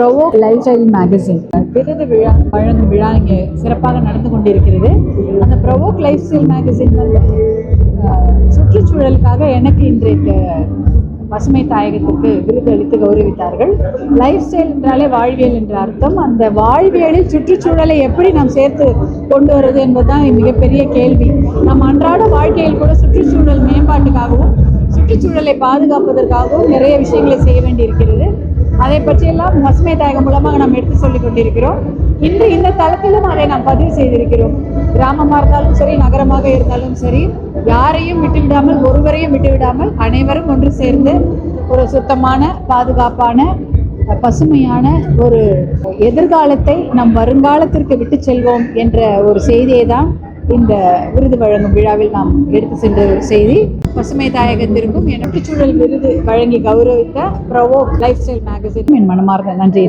ப்ரோவோ life style magazine. விருது விழா வழங்கும் விழா இங்கே சிறப்பாக நடந்து கொண்டிருக்கிறது. அந்த ப்ரோவோக் லைஃப் ஸ்டைல் மேகசின் வந்து சுற்றுச்சூழலுக்காக எனக்கு இன்றைக்கு பசுமை தாயகத்திற்கு விருது அளித்து கௌரவித்தார்கள். லைஃப் ஸ்டைல் என்றாலே வாழ்வியல் என்ற அர்த்தம். அந்த வாழ்வியலில் சுற்றுச்சூழலை எப்படி நாம் சேர்த்து கொண்டு வருவது என்பதுதான் மிகப்பெரிய கேள்வி. நம் அன்றாட வாழ்க்கையில் கூட சுற்றுச்சூழல் மேம்பாட்டுக்காகவும் சுற்றுச்சூழலை பாதுகாப்பதற்காகவும் நிறைய விஷயங்களை செய்ய வேண்டியிருக்கிறது. பற்றியெல்லாம் பசுமை தாயகம் மூலமாக நாம் எடுத்து சொல்லிக் கொண்டிருக்கிறோம். இன்று இந்த தளத்திலும் அதை நாம் பதிவு செய்திருக்கிறோம். கிராமமாக இருந்தாலும் சரி நகரமாக இருந்தாலும் சரி யாரையும் விட்டுவிடாமல் ஒருவரையும் விட்டுவிடாமல் அனைவரும் ஒன்று சேர்ந்து ஒரு சுத்தமான பாதுகாப்பான பசுமையான ஒரு எதிர்காலத்தை நம் வருங்காலத்திற்கு விட்டு செல்வோம் என்ற ஒரு செய்தியை தான் இந்த விருது வழங்கும் விழாவில் நாம் எடுத்து சென்ற ஒரு செய்தி. பசுமை தாயகத்திற்கும் என் சுற்றுச்சூழல் விருது வழங்கி கௌரவித்த ப்ரவோ லைஃப் ஸ்டைல் மேகசின் என் மனமார்ந்த நன்றி